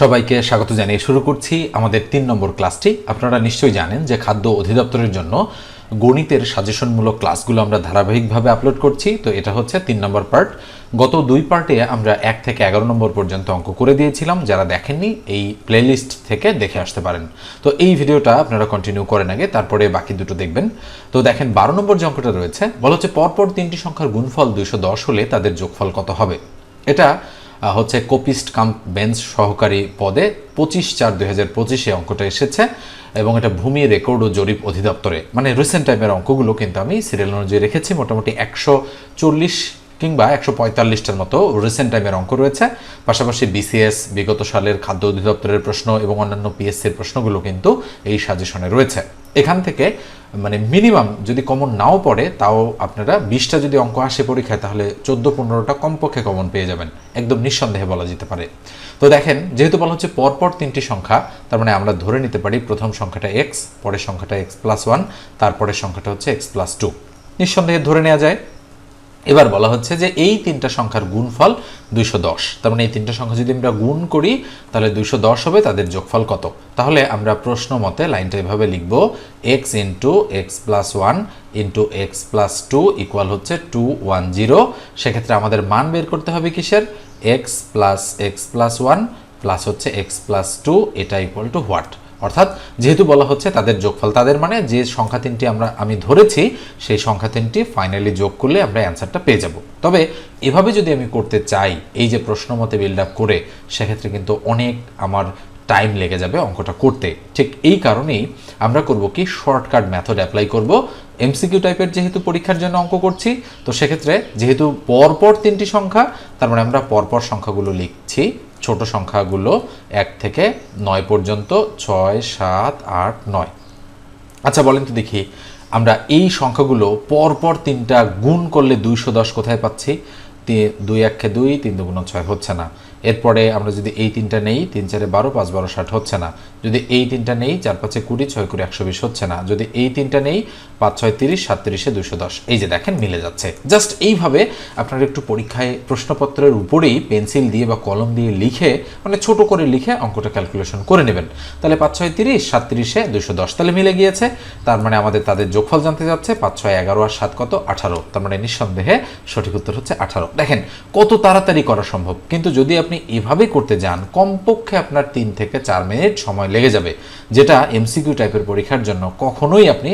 সবাইকে স্বাগত জানিয়ে শুরু করছি আমাদের তিন নম্বর ক্লাসটি। আপনারা নিশ্চয়ই জানেন যে খাদ্য অধিদপ্তরের জন্য গণিতের সাজেশনমূলক ক্লাসগুলো আমরা ধারাবাহিকভাবে আপলোড করছি। তো এটা হচ্ছে তিন নম্বর পার্ট গত দুই পার্টে আমরা এক থেকে এগারো নম্বর পর্যন্ত অঙ্ক করে দিয়েছিলাম। যারা দেখেননি, এই প্লেলিস্ট থেকে দেখে আসতে পারেন। তো এই ভিডিওটা আপনারা কন্টিনিউ করেন আগে, তারপরে বাকি দুটো দেখবেন। তো দেখেন, বারো নম্বর যে অঙ্কটা রয়েছে, বলা হচ্ছে পরপর তিনটি সংখ্যার গুণফল দুইশো দশ হলে তাদের যোগফল কত হবে? এটা হচ্ছে কোপিস্ট কাম বেঞ্চ সহকারী পদে পঁচিশ চার দুই হাজার পঁচিশে অঙ্কটা এসেছে এবং এটা ভূমি রেকর্ড ও জরিপ অধিদপ্তরে। মানে রিসেন্ট টাইমের অঙ্কগুলো কিন্তু আমি সিরিয়াল অনুযায়ী রেখেছি, মোটামুটি একশো চল্লিশ কিংবা একশো পঁয়তাল্লিশটার মতো রিসেন্ট টাইমের অঙ্ক রয়েছে। পাশাপাশি বিসিএস বিগত সালের খাদ্য অধিদপ্তরের প্রশ্ন এবং অন্যান্য পিএসসির প্রশ্নগুলো কিন্তু এই সাজেশনে রয়েছে। এখান থেকে মানে মিনিমাম যদি কমন নাও পড়ে, তাও আপনারা বিশটা যদি অঙ্ক আসে পরীক্ষায়, তাহলে চোদ্দ পনেরোটা কমপক্ষে কমন পেয়ে যাবেন। একদম নিঃসন্দেহে বলা যেতে পারে। তো দেখেন, যেহেতু বলা হচ্ছে পরপর তিনটি সংখ্যা, তার মানে আমরা ধরে নিতে পারি প্রথম সংখ্যাটা এক্স পরের সংখ্যাটা এক্স প্লাস ওয়ান তারপরের সংখ্যাটা হচ্ছে এক্স প্লাস টু নিঃসন্দেহে ধরে নেওয়া যায়। এবার বলা হচ্ছে যে এই তিনটা সংখ্যার গুণফল দুইশো দশ। তার মানে এই তিনটা সংখ্যা যদি আমরা গুণ করি, তাহলে দুইশো দশ হবে, তাদের যোগফল কত? তাহলে আমরা প্রশ্ন মতে লাইনটা এভাবে লিখব x into x plus one into x plus two equal হচ্ছে টু ওয়ান জিরো সেক্ষেত্রে আমাদের মান বের করতে হবে কিসের? X plus x plus one plus হচ্ছে এক্স প্লাস টু এটা ইকুয়াল টু হোয়াট অর্থাৎ যেহেতু বলা হচ্ছে তাদের যোগফল তাদের মানে যে সংখ্যা তিনটি আমরা, আমি ধরেছি, সেই সংখ্যা তিনটি ফাইনালি যোগ করলে আমরা অ্যান্সারটা পেয়ে যাব। তবে এভাবে যদি আমি করতে চাই, এই যে প্রশ্ন মতে বিল্ড আপ করে, সেক্ষেত্রে কিন্তু অনেক আমার টাইম লেগে যাবে অঙ্কটা করতে। ঠিক এই কারণেই আমরা করব কি শর্টকাট মেথড অ্যাপ্লাই করব। এমসিকিউ টাইপের যেহেতু পরীক্ষার জন্য অঙ্ক করছি, তো সেক্ষেত্রে যেহেতু পরপর তিনটি সংখ্যা, তার মানে আমরা পরপর সংখ্যাগুলো লিখছি ছোট সংখ্যাগুলো এক থেকে নয় পর্যন্ত, ছয়, সাত, আট, নয়। আচ্ছা বলেন তো দেখি, আমরা এই সংখ্যাগুলো পরপর তিনটা গুণ করলে দুইশো দশ কোথায় পাচ্ছি? দুই একে দুই, তিন দুগুণ ছয়, হচ্ছে না। এরপরে আমরা যদি এই তিনটা নেই, তিন চারে বারো, পাঁচ বারো, ষাট হচ্ছে না। যদি এই তিনটা নেই, চার পাঁচে কুড়ি, ছয় কুড়ি, একশো বিশ হচ্ছে না। যদি এই তিনটা নেই, পাঁচ ছয় তিরিশ সাত তিরিশে দুশো। দশ এই যে দেখেন, মিলে যাচ্ছে। জাস্ট এইভাবে আপনারা একটু পরীক্ষায় প্রশ্নপত্রের উপরেই পেন্সিল দিয়ে বা কলম দিয়ে লিখে মানে ছোট করে লিখে অঙ্কটা ক্যালকুলেশন করে নেবেন। তাহলে পাঁচ ছয় তিরিশ সাত তিরিশে দুশো দশ। তাহলে মিলে গিয়েছে। তার মানে আমাদের তাদের যোগফল জানতে যাচ্ছে, পাঁচ ছয় এগারো আর সাত কত? আঠারো। তার মানে নিঃসন্দেহে সঠিক উত্তর হচ্ছে আঠারো। দেখেন, কত তাড়াতাড়ি করা সম্ভব। কিন্তু যদি আপনি এভাবে করতে যান, কমপক্ষে আপনার তিন থেকে চার মিনিট সময় লেগে যাবে, যেটা এমসিকিউ টাইপের পরীক্ষার জন্য কখনোই আপনি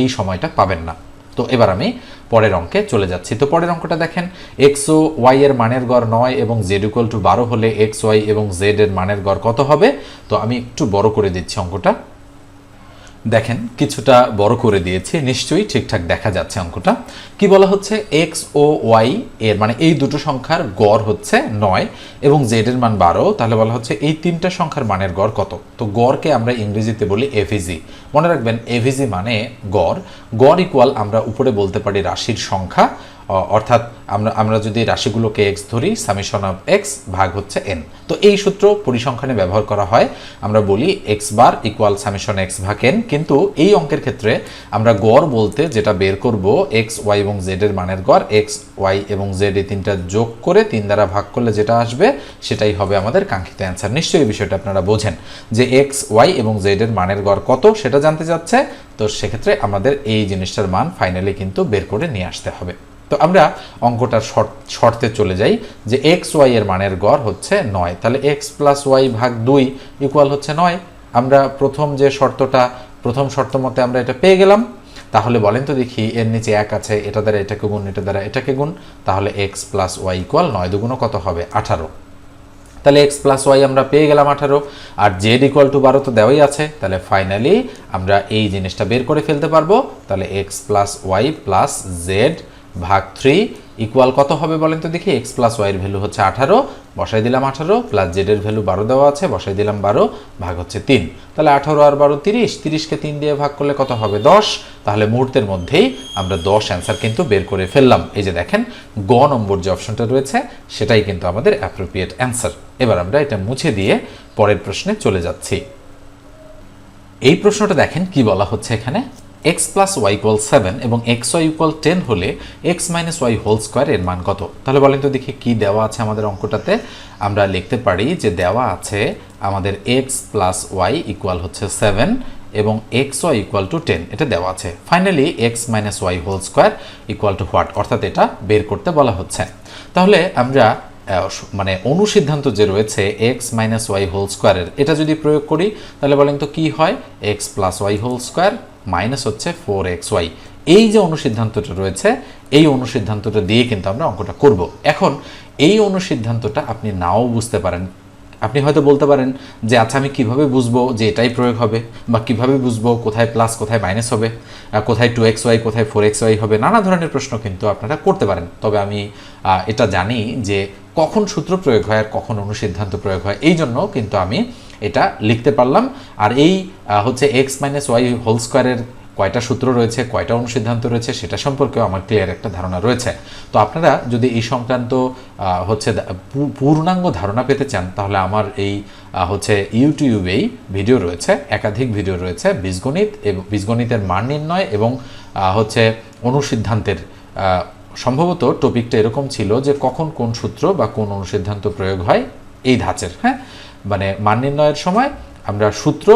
এই সময়টা পাবেন না। তো এবার আমি পরের অঙ্কে চলে যাচ্ছি। তো পরের অঙ্কটা দেখেন এক্স ও ওয়াই এর মানের গড় নয় এবং জেড ইকুয়াল টু বারো হলে এক্স ওয়াই এবং জেড এর মানের গড় কত হবে? তো আমি একটু বড় করে দিচ্ছি অঙ্কটা। দেখেন, কিছুটা বড় করে দিয়েছি, নিশ্চয়ই ঠিকঠাক দেখা যাচ্ছে অঙ্কটা। কি বলা হচ্ছে? এক্স ও ওয়াই এর মানে এই দুটো সংখ্যার গড় হচ্ছে নয় এবং জেড এর মান বারো, তাহলে বলা হচ্ছে এই তিনটা সংখ্যার মানের গড় কত? তো গড়কে আমরা ইংরেজিতে বলি এভিজি মনে রাখবেন এভিজি মানে গড়। গড় ইকুয়াল আমরা উপরে বলতে পারি রাশির সংখ্যা অর্থাৎ আমরা আমরা যদি রাশিগুলোকে এক্স ধরি সামেশন অফ এক্স ভাগ হচ্ছে এন তো এই সূত্র পরিসংখ্যানে ব্যবহার করা হয়। আমরা বলি x bar equal summation x ভাগ এন কিন্তু এই অঙ্কের ক্ষেত্রে আমরা গড় বলতে যেটা বের করব এক্স ওয়াই এবং জেড এর মানের গড় এক্স ওয়াই এবং জেড এই তিনটা যোগ করে তিন দ্বারা ভাগ করলে যেটা আসবে, সেটাই হবে আমাদের কাঙ্ক্ষিত অ্যান্সার নিশ্চয়ই এই বিষয়টা আপনারা বোঝেন যে এক্স ওয়াই এবং জেড এর মানের গড় কত, সেটা জানতে যাচ্ছে তো সেক্ষেত্রে আমাদের এই জিনিসটার মান ফাইনালি কিন্তু বের করে নিয়ে আসতে হবে। তো আমরা অঙ্কটার শর্তে চলে যাই যে এক্স ওয়াই এর মানের গড় হচ্ছে নয়। তাহলে এক্স প্লাস ওয়াই ভাগ দুই ইকুয়াল হচ্ছে নয়। আমরা প্রথম যে শর্তটা, প্রথম শর্ত মতে আমরা এটা পেয়ে গেলাম। তাহলে বলেন তো দেখি, এর নিচে এক আছে, এটা দ্বারা এটাকে গুণ, এটা দ্বারা এটাকে গুণ, তাহলে এক্স প্লাস ওয়াই ইকুয়াল নয় দুগুণও কত হবে? আঠারো। তাহলে এক্স প্লাস ওয়াই আমরা পেয়ে গেলাম আঠারো, আর জেড ইকুয়াল টু বারো তো দেওয়াই আছে। তাহলে ফাইনালি আমরা এই জিনিসটা বের করে ফেলতে পারব। তাহলে x plus y plus z ভাগ থ্রি ইকুয়াল কত হবে বলেন তো দেখি? এক্স প্লাস ওয়াইয়ের ভ্যালু হচ্ছে আঠারো বসাই দিলাম আঠারো প্লাস জেডের ভ্যালু বারো দেওয়া আছে, বসাই দিলাম বারো, ভাগ হচ্ছে তিন। তাহলে আঠারো আর বারো তিরিশ, তিরিশকে তিন দিয়ে ভাগ করলে কত হবে? দশ। তাহলে মুহূর্তের মধ্যেই আমরা দশ অ্যান্সার কিন্তু বের করে ফেললাম। এই যে দেখেন, গ নম্বর যে অপশনটা রয়েছে, সেটাই কিন্তু আমাদের অ্যাপ্রোপ্রিয়েট অ্যান্সার এবার আমরা এটা মুছে দিয়ে পরের প্রশ্নে চলে যাচ্ছি। এই প্রশ্নটা দেখেন কি বলা হচ্ছে এখানে? X plus y equal seven এবং এক্স ওয়াই ইকুয়াল টেন হলে x minus y whole square এর মান কত? তাহলে বলেন তো দেখি কি দেওয়া আছে আমাদের অঙ্কটাতে। আমরা লিখতে পারি যে দেওয়া আছে আমাদের এক্স প্লাস ওয়াই ইকুয়াল হচ্ছে সেভেন এবং x y equal to ten এটা দেওয়া আছে। Finally x minus y whole square equal to what অর্থাৎ এটা বের করতে বলা হচ্ছে। তাহলে আমরা মানে অনুসিদ্ধান্ত যে রয়েছে এক্স মাইনাস ওয়াই হোল স্কোয়ারের এটা যদি প্রয়োগ করি, তাহলে বলেন তো কি হয়? X plus y whole square minus হচ্ছে ফোর এক্স ওয়াই এই যে অনুসিদ্ধান্তটা রয়েছে, এই অনুসিদ্ধান্তটা দিয়ে কিন্তু আমরা অঙ্কটা করব। এখন এই অনুসিদ্ধান্তটা আপনি নাও বুঝতে পারেন। আপনি হয়তো বলতে পারেন যে আচ্ছা আমি কীভাবে বুঝব যে এটাই প্রয়োগ হবে বা কীভাবে বুঝব কোথায় প্লাস কোথায় মাইনাস হবে কোথায় টু এক্স ওয়াই কোথায় ফোর এক্স ওয়াই হবে? নানা ধরনের প্রশ্ন কিন্তু আপনারা করতে পারেন। তবে আমি এটা জানি যে কখন সূত্র প্রয়োগ হয় আর কখন অনুসিদ্ধান্ত প্রয়োগ হয়। এই জন্য কিন্তু আমি এটা লিখতে পারলাম। আর এই হচ্ছে এক্স মাইনাস ওয়াই হোল স্কোয়ারের কয়টা সূত্র রয়েছে, কয়টা অনুসিদ্ধান্ত রয়েছে, সেটা সম্পর্কেও আমার ক্লিয়ার একটা ধারণা রয়েছে। তো আপনারা যদি এই সংক্রান্ত হচ্ছে পূর্ণাঙ্গ ধারণা পেতে চান, তাহলে আমার এই হচ্ছে ইউটিউবেই ভিডিও রয়েছে, একাধিক ভিডিও রয়েছে, বীজগণিত এবং, বীজগণিতের মান নির্ণয় এবং হচ্ছে অনুসিদ্ধান্তের সম্ভবত টপিকটা এরকম ছিল যে কখন কোন সূত্র বা কোন অনুসিদ্ধান্ত প্রয়োগ হয় এই ধাঁচের। হ্যাঁ। মানে মান নির্ণয়ের সময় আমরা সূত্র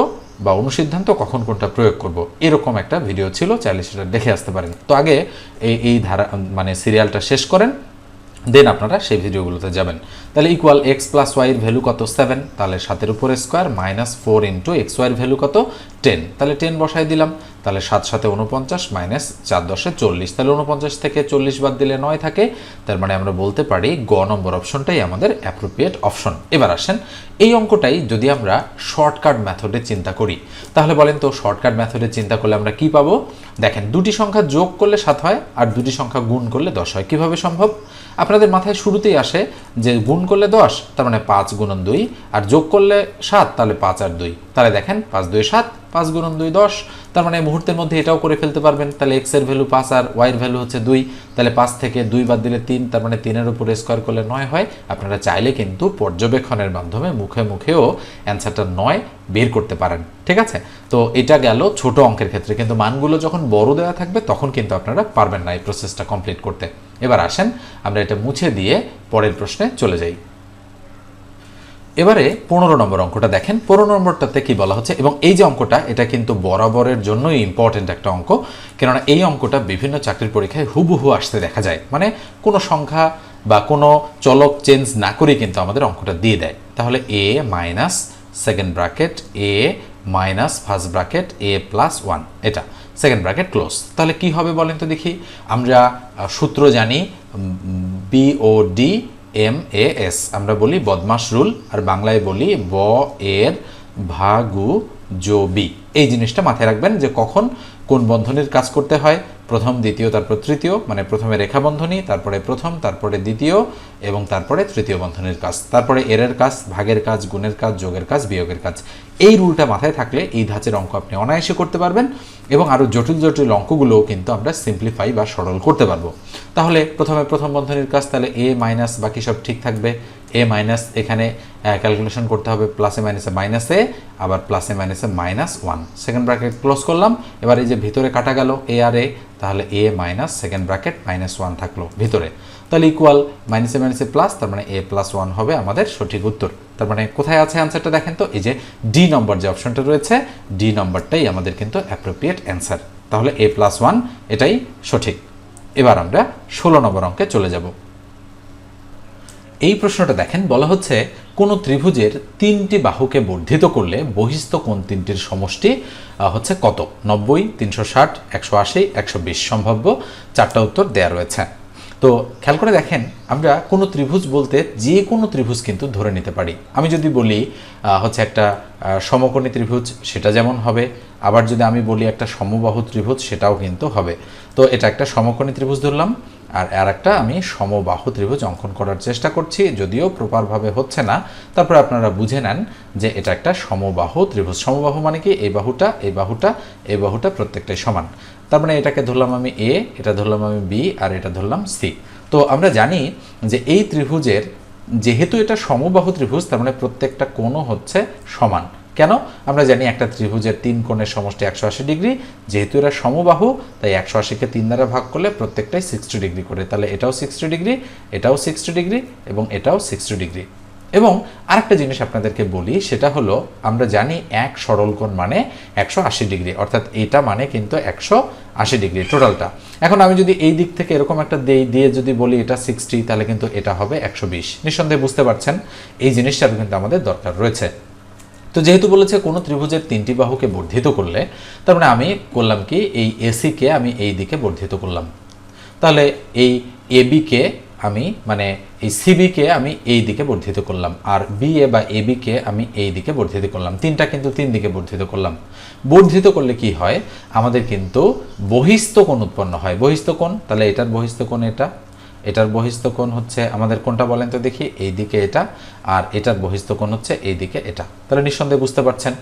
বা অনুসিদ্ধান্ত কখন কোনটা প্রয়োগ করব এরকম একটা ভিডিও ছিল চাইলে সেটা দেখে আসতে পারেন। তো আগে এই এই ধারা মানে সিরিয়ালটা শেষ করেন দেন আপনারা সেই ভিডিওগুলোতে যাবেন। তাহলে ইকুয়াল এক্স প্লাস ওয়াইয়ের ভ্যালু কত? সেভেন তাহলে সাতের উপরে square minus four into x ওয়াইয়ের ভ্যালু কত? টেন তাহলে টেন বসাই দিলাম। তাহলে সাত সাথে উনপঞ্চাশ মাইনাস চার দশে চল্লিশ। তাহলে উনপঞ্চাশ থেকে চল্লিশ বাদ দিলে নয় থাকে। তার মানে আমরা বলতে পারি গ নম্বর অপশনটাই আমাদের অ্যাপ্রোপ্রিয়েট অপশন এবার আসেন, এই অঙ্কটাই যদি আমরা শর্টকাট মেথডে চিন্তা করি, তাহলে বলেন তো শর্টকাট মেথডে চিন্তা করলে আমরা কি পাবো? দেখেন, দুটি সংখ্যা যোগ করলে সাত হয়, আর দুটি সংখ্যা গুণ করলে দশ হয়। কীভাবে সম্ভব? আপনাদের মাথায় শুরুতেই আসে যে গুণ করলে দশ, তার মানে পাঁচ গুণন দুই, আর যোগ করলে সাত, তাহলে পাঁচ আর দুই। তাহলে দেখেন, পাঁচ দুই সাত, পাঁচ গুণন দুই দশ, তার মানে মুহূর্তের মধ্যে এটাও করে ফেলতে পারবেন। তাহলে এক্সের ভ্যালু পাঁচ আর ওয়াই ভ্যালু হচ্ছে দুই, তাহলে পাঁচ থেকে দুই বাদ দিলে তিন, তার মানে তিনের উপরে স্কোয়ার করলে নয় হয়। আপনারা চাইলে কিন্তু পর্যবেক্ষণের মাধ্যমে মুখে মুখেও অ্যান্সারটা নয় বের করতে পারেন। ঠিক আছে? তো এটা গেল ছোট অঙ্কের ক্ষেত্রে। কিন্তু মানগুলো যখন বড় দেওয়া থাকবে, তখন কিন্তু আপনারা পারবেন না এই প্রসেসটা কমপ্লিট করতে। এবার আসেন, আমরা এটা মুছে দিয়ে পরের প্রশ্নে চলে যাই। এবারে পনেরো নম্বর অঙ্কটা দেখেন। পনেরো নম্বরটাতে কি বলা হচ্ছে? এবং এই যে অঙ্কটা, এটা কিন্তু বরাবরের জন্যই ইম্পর্টেন্ট একটা অঙ্ক। কেননা এই অঙ্কটা বিভিন্ন চাকরির পরীক্ষায় হুবহু আসতে দেখা যায়। মানে কোনো সংখ্যা বা কোনো চলক চেঞ্জ না করেই কিন্তু আমাদের অঙ্কটা দিয়ে দেয়। তাহলে a minus second bracket a minus first bracket a plus one এটা। সেকেন্ড ব্র্যাকেট ক্লোজ তাহলে কি হবে বলেন তো দেখি। আমরা সূত্র জানি B O D M A S আমরা বলি বদমাস রুল, আর বাংলায় বলি ব এর ভাগু জবি। এই জিনিসটা মাথায় রাখবেন যে কখন কোন বন্ধনীর কাজ করতে হয়? প্রথম, দ্বিতীয়, তারপর তৃতীয় মানে প্রথমে রেখা বন্ধনী, তারপরে প্রথম, তারপরে দ্বিতীয়, এবং তারপরে তৃতীয় বন্ধনীর কাজ। তারপরে এরের কাজ, ভাগের কাজ, গুণের কাজ, যোগের কাজ, বিয়োগের কাজ। এই রুলটা মাথায় থাকলে এই ধাঁচের অঙ্ক আপনি অনায়াসে করতে পারবেন, এবং আরও জটিল জটিল অঙ্কগুলোও কিন্তু আমরা সিম্পলিফাই বা সরল করতে পারব। তাহলে প্রথমে প্রথম বন্ধনীর কাজ, তাহলে এ মাইনাস বাকি সব ঠিক থাকবে। এ মাইনাস এখানে ক্যালকুলেশন করতে হবে প্লাসে মাইনাসে মাইনাসে আবার প্লাসে মাইনাসে minus one second bracket close করলাম, এবার এই যে ভিতরে কাটা গেল এ আর এ তাহলে a minus second bracket minus one থাকল ভিতরে। তাহলে ইকুয়াল মাইনাসে মাইনাসে প্লাস তার মানে এ প্লাস ওয়ান হবে আমাদের সঠিক উত্তর। তার মানে কোথায় আছে অ্যান্সারটা দেখেন তো? এই যে ডি নম্বর যে অপশনটা রয়েছে ডি নম্বরটাই আমাদের কিন্তু অ্যাপ্রোপ্রিয়েট অ্যান্সার তাহলে এ প্লাস ওয়ান এটাই সঠিক। এবার আমরা ষোলো নম্বর অঙ্কে চলে যাব। এই প্রশ্নটা দেখেন, বলা হচ্ছে কোনো ত্রিভুজের তিনটি বাহুকে বর্ধিত করলে বহিস্থ কোন তিনটির সমষ্টি হচ্ছে কত? নব্বই, তিনশো ষাট, একশো আশি, একশো বিশ সম্ভাব্য। চারটা উত্তর দেয়া রয়েছে। তো খেয়াল করে দেখেন, আমরা কোনো ত্রিভুজ বলতে যে কোনো ত্রিভুজ কিন্তু ধরে নিতে পারি। আমি যদি বলি হচ্ছে একটা সমকোণী ত্রিভুজ, সেটা যেমন হবে আবার যদি আমি বলি একটা সমবাহু ত্রিভুজ, সেটাও কিন্তু হবে। তো এটা একটা সমকোণী ত্রিভুজ ধরলাম, আর আর একটা আমি সমবাহু ত্রিভুজ অঙ্কন করার চেষ্টা করছি, যদিও প্রপারভাবে হচ্ছে না। তারপরে আপনারা বুঝে নেন যে এটা একটা সমবাহু ত্রিভুজ। সমবাহু মানে কি? এই বাহুটা এই বাহুটা এই বাহুটা প্রত্যেকটাই সমান। তার মানে এটাকে ধরলাম আমি এ এটা ধরলাম আমি বি আর এটা ধরলাম সি তো আমরা জানি যে এই ত্রিভুজের, যেহেতু এটা সমবাহু ত্রিভুজ, তার মানে প্রত্যেকটা কোণও হচ্ছে সমান। কেন? আমরা জানি একটা ত্রিভুজের তিন কোণের সমষ্টি একশো আশি ডিগ্রি, যেহেতু এরা সমবাহু, তাই একশো আশিকে তিন দ্বারা ভাগ করলে প্রত্যেকটাই সিক্সটি ডিগ্রি করে। তাহলে এটাও সিক্সটি ডিগ্রি, এটাও সিক্সটি ডিগ্রি এবং এটাও সিক্সটি ডিগ্রি। এবং আরেকটা জিনিস আপনাদেরকে বলি, সেটা হলো আমরা জানি এক সরল কোণ মানে একশো আশি ডিগ্রি, অর্থাৎ এটা মানে কিন্তু একশো আশি ডিগ্রি টোটালটা। এখন আমি যদি এই দিক থেকে এরকম একটা দেই, দিয়ে যদি বলি এটা সিক্সটি, তাহলে কিন্তু এটা হবে একশো বিশ। নিঃসন্দেহে বুঝতে পারছেন, এই জিনিসটার কিন্তু আমাদের দরকার রয়েছে। তো যেহেতু বলেছে কোনো ত্রিভুজের তিনটি বাহুকে বর্ধিত করলে, তার মানে আমি করলাম কি, এই এসিকে আমি এই দিকে বর্ধিত করলাম। তাহলে এই এবিকে আমি মানে এই সিবিকে আমি এই দিকে বর্ধিত করলাম, আর বি এ বা এবিকে আমি এই দিকে বর্ধিত করলাম। তিনটা কিন্তু তিন দিকে বর্ধিত করলাম। বর্ধিত করলে কি হয়? আমাদের কিন্তু বহিস্থ কোণ উৎপন্ন হয়। বহিস্থ কোণ, তাহলে এটার বহিস্থ কোণ এটা? এটার বহিস্থ কোণ হচ্ছে, আমাদের কোনটা বলেন তো দেখি, এই দিকে এটা, আর এটার বহিস্থ কোণ হচ্ছে এই দিকে এটা। তাহলে নিঃসন্দেহে বুঝতে পারছেন?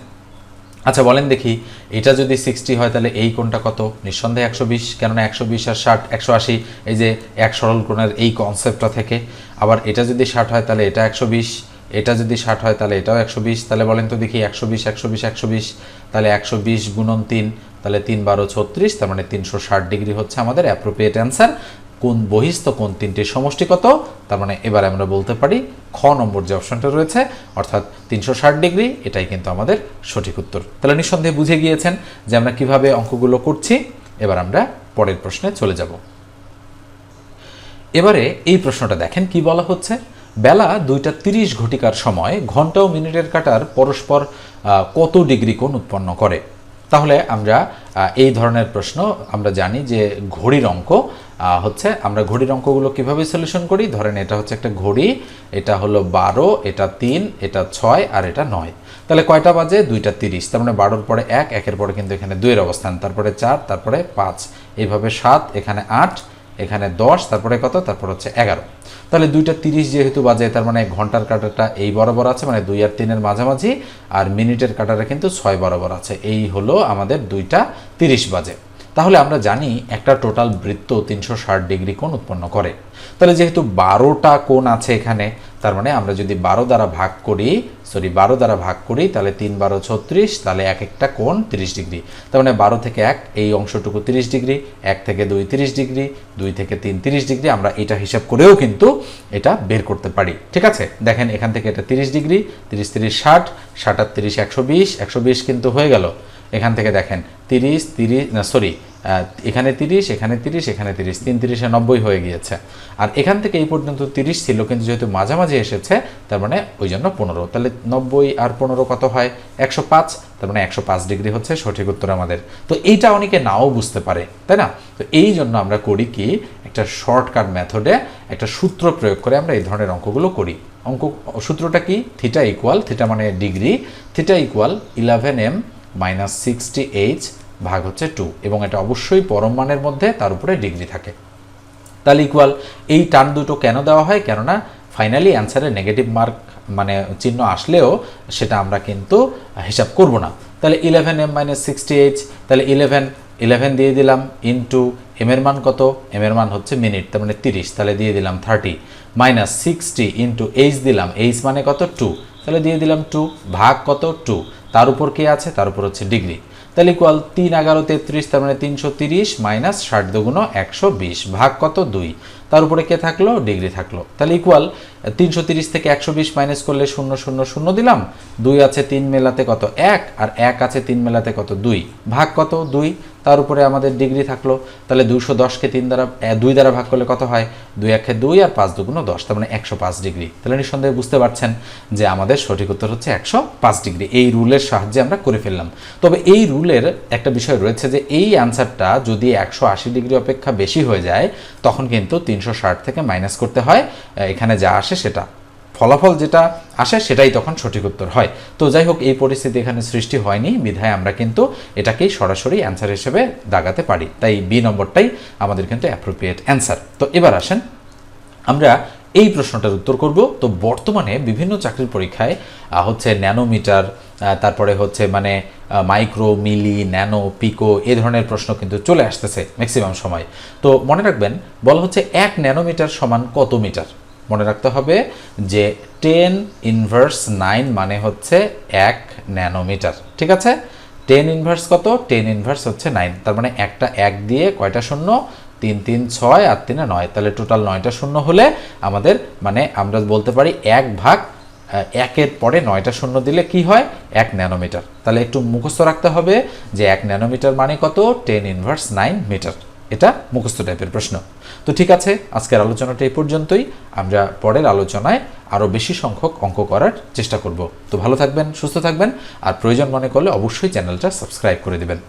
আচ্ছা বলেন দেখি, এটা যদি সিক্সটি হয় তাহলে এই কোণটা কত? নিঃসন্দেহে একশো বিশ, কেননা একশো বিশ আর ষাট, একশো আশি, এই যে এক সরল কোণের এই কনসেপ্টটা থেকে। আবার এটা যদি ষাট হয় তাহলে এটা একশো বিশ, এটা যদি ষাট হয় তাহলে এটাও একশো বিশ, তাহলে বলেন তো দেখি একশো বিশ একশো বিশ একশো বিশ, তাহলে একশো বিশ গুণন তিন, তাহলে তিন বারো ছত্রিশ, তার মানে তিনশো ষাট ডিগ্রি হচ্ছে আমাদের অ্যাপ্রোপ্রিয়েট অ্যান্সার কোন বহিস্থ, কোন তিনটির সমষ্টি কত? তার মানে এবার আমরা বলতে পারি খ নম্বর যে অপশনটা রয়েছে, অর্থাৎ তিনশো ষাট ডিগ্রি, এটাই কিন্তু আমাদের সঠিক উত্তর। তাহলে নিঃসন্দেহে বুঝে গিয়েছেন যে আমরা কীভাবে অঙ্কগুলো করছি। এবার আমরা পরের প্রশ্নে চলে যাব। এবারে এই প্রশ্নটা দেখেন কি বলা হচ্ছে? বেলা দুইটা তিরিশ ঘটিকার সময় ঘণ্টা ও মিনিটের কাটার পরস্পর কত ডিগ্রি কোণ উৎপন্ন করে? তাহলে আমরা এই ধরনের প্রশ্ন আমরা জানি যে ঘড়ির অঙ্ক হচ্ছে আমরা ঘড়ির অঙ্কগুলো কীভাবে সলিউশন করি? ধরেন এটা হচ্ছে একটা ঘড়ি, এটা হলো বারো, এটা তিন, এটা ছয় আর এটা নয়। তাহলে কয়টা বাজে? দুইটা তিরিশ। তার মানে বারোর পরে এক, একের পরে কিন্তু এখানে দুইয়ের অবস্থান। তারপরে চার, তারপরে পাঁচ। এইভাবে সাত, এখানে আট এখানে দশ, তারপরে কত? তারপর হচ্ছে এগারো। তাহলে দুইটা তিরিশ যেহেতু বাজে, তার মানে ঘণ্টার কাটারটা এই বরাবর আছে মানে দুই আর তিনের মাঝামাঝি, আর মিনিটের কাটাটা কিন্তু ছয় বরাবর আছে। এই হলো আমাদের দুইটা তিরিশ বাজে। তাহলে আমরা জানি একটা টোটাল বৃত্ত তিনশো ষাট ডিগ্রি কোণ উৎপন্ন করে। তাহলে যেহেতু বারোটা কোণ আছে এখানে, তার মানে আমরা যদি বারো দ্বারা ভাগ করি সরি বারো দ্বারা ভাগ করি, তাহলে তিন বারো ছত্রিশ, তাহলে এক একটা কোণ তিরিশ ডিগ্রি। তার মানে বারো থেকে এক, এই অংশটুকু তিরিশ ডিগ্রি, এক থেকে দুই তিরিশ ডিগ্রি, দুই থেকে তিন তিরিশ ডিগ্রি, আমরা এটা হিসাব করেও কিন্তু এটা বের করতে পারি। ঠিক আছে? দেখেন এখান থেকে এটা তিরিশ ডিগ্রি, তিরিশ তিরিশ ষাট ষাট আর তিরিশ একশো বিশ একশো বিশ কিন্তু হয়ে গেল। এখান থেকে দেখেন তিরিশ তিরিশ সরি এখানে তিরিশ এখানে তিরিশ এখানে তিরিশ, তিন তিরিশে নব্বই হয়ে গিয়েছে। আর এখান থেকে এই পর্যন্ত তিরিশ ছিল, কিন্তু যেহেতু মাঝামাঝি এসেছে, তার মানে ওই জন্য পনেরো। তাহলে নব্বই আর পনেরো কত হয়? একশো পাঁচ, তার মানে একশো পাঁচ ডিগ্রি হচ্ছে সঠিক উত্তর আমাদের। তো এইটা অনেকে নাও বুঝতে পারে, তাই না? তো এই জন্য আমরা করি কি, একটা শর্টকাট মেথডে একটা সূত্র প্রয়োগ করে আমরা এই ধরনের অঙ্কগুলো করি। অঙ্ক, সূত্রটা কি? থিটা ইকুয়াল থিটা মানে degree theta equal eleven m minus sixty h ভাগ হচ্ছে টু এবং এটা অবশ্যই পরম মানের মধ্যে তার উপরে ডিগ্রি থাকে। তাহলে ইকুয়াল এই টার্ম দুটো কেন দেওয়া হয়? কেননা ফাইনালি অ্যান্সারে নেগেটিভ মার্ক মানে চিহ্ন আসলেও সেটা আমরা কিন্তু হিসাব করব না। তাহলে eleven m minus sixty h তাহলে ইলেভেন ইলেভেন দিয়ে দিলাম ইন্টু এম এর মান কত? এম এর মান হচ্ছে মিনিট তার মানে তিরিশ, তাহলে দিয়ে দিলাম thirty minus sixty into h দিলাম এইচ মানে কত? টু তাহলে দিয়ে দিলাম টু ভাগ কত? টু তার উপর কে আছে? তার উপর হচ্ছে ডিগ্রি তাহলে ইকুয়াল তিন এগারো তেত্রিশ, তার মানে তিনশো তিরিশ মাইনাস ষাট দুগুণ একশো বিশ, ভাগ কত? দুই। তার উপরে কে থাকল? ডিগ্রি থাকল। তাহলে ইকুয়াল তিনশো তিরিশ থেকে একশো বিশ মাইনাস করলে শূন্য শূন্য শূন্য দিলাম। দুই আছে তিন মেলাতে কত? এক। আর এক আছে তিন মেলাতে কত? দুই। ভাগ কত? দুই। তার উপরে আমাদের ডিগ্রি থাকল। তাহলে দুশো দশকে তিন দ্বারা দুই দ্বারা ভাগ করলে কত হয়? দুই একে দুই আর পাঁচ দুগুণ দশ। তার মানে একশো পাঁচ ডিগ্রি। তাহলে নিঃসন্দেহে বুঝতে পারছেন যে আমাদের সঠিক উত্তর হচ্ছে একশো পাঁচ ডিগ্রি। এই রুলের সাহায্যে আমরা করে ফেললাম। তবে এই রুলের একটা বিষয় রয়েছে যে এই অ্যান্সারটা যদি একশো আশি ডিগ্রি অপেক্ষা বেশি হয়ে যায়, তখন কিন্তু তিনশো ষাট থেকে মাইনাস করতে হয়। এখানে যা আসে সেটা। ফলাফল যেটা আসে সেটাই তখন সঠিক উত্তর হয়। তো যাই হোক, এই পরিস্থিতি এখানে সৃষ্টি হয়নি। বিধায় আমরা কিন্তু এটাকেই সরাসরি অ্যান্সার হিসেবে দাগাতে পারি। তাই বি নম্বরটাই আমাদের কিন্তু অ্যাপ্রোপ্রিয়েট অ্যান্সার তো এবার আসেন, আমরা এই প্রশ্নটার উত্তর করব। তো বর্তমানে বিভিন্ন চাকরির পরীক্ষায় হচ্ছে ন্যানোমিটার তারপরে হচ্ছে মানে মাইক্রো, মিলি, ন্যানো, পিকো, এ ধরনের প্রশ্ন কিন্তু চলে আসতেছে ম্যাক্সিমাম সময়। তো মনে রাখবেন, বলা হচ্ছে এক ন্যানোমিটার সমান কত মিটার? মনে রাখতে হবে যে টেন ইনভার্স নাইন মানে হচ্ছে এক ন্যানোমিটার, ঠিক আছে? টেন ইনভার্স কত? টেন ইনভার্স হচ্ছে নাইন তার মানে একটা এক দিয়ে কয়টা শূন্য? তিন তিন, ছয় আর তিনে নয়, তাহলে টোটাল নয়টা শূন্য হলে আমাদের মানে আমরা বলতে পারি এক ভাগ একের পরে নয়টা শূন্য দিলে কি হয়? এক ন্যানোমিটার। তাহলে একটু মুখস্থ রাখতে হবে যে এক ন্যানোমিটার মানে কত? টেন ইনভার্স নাইন মিটার এটা মুখস্থ টাইপের প্রশ্ন। তো ঠিক আছে, আজকের আলোচনাটা এই পর্যন্তই। আমরা পরের আলোচনায় আরও বেশি সংখ্যক অঙ্ক করার চেষ্টা করব। তো ভালো থাকবেন, সুস্থ থাকবেন, আর প্রয়োজন মনে করলে অবশ্যই চ্যানেলটা সাবস্ক্রাইব করে দিবেন।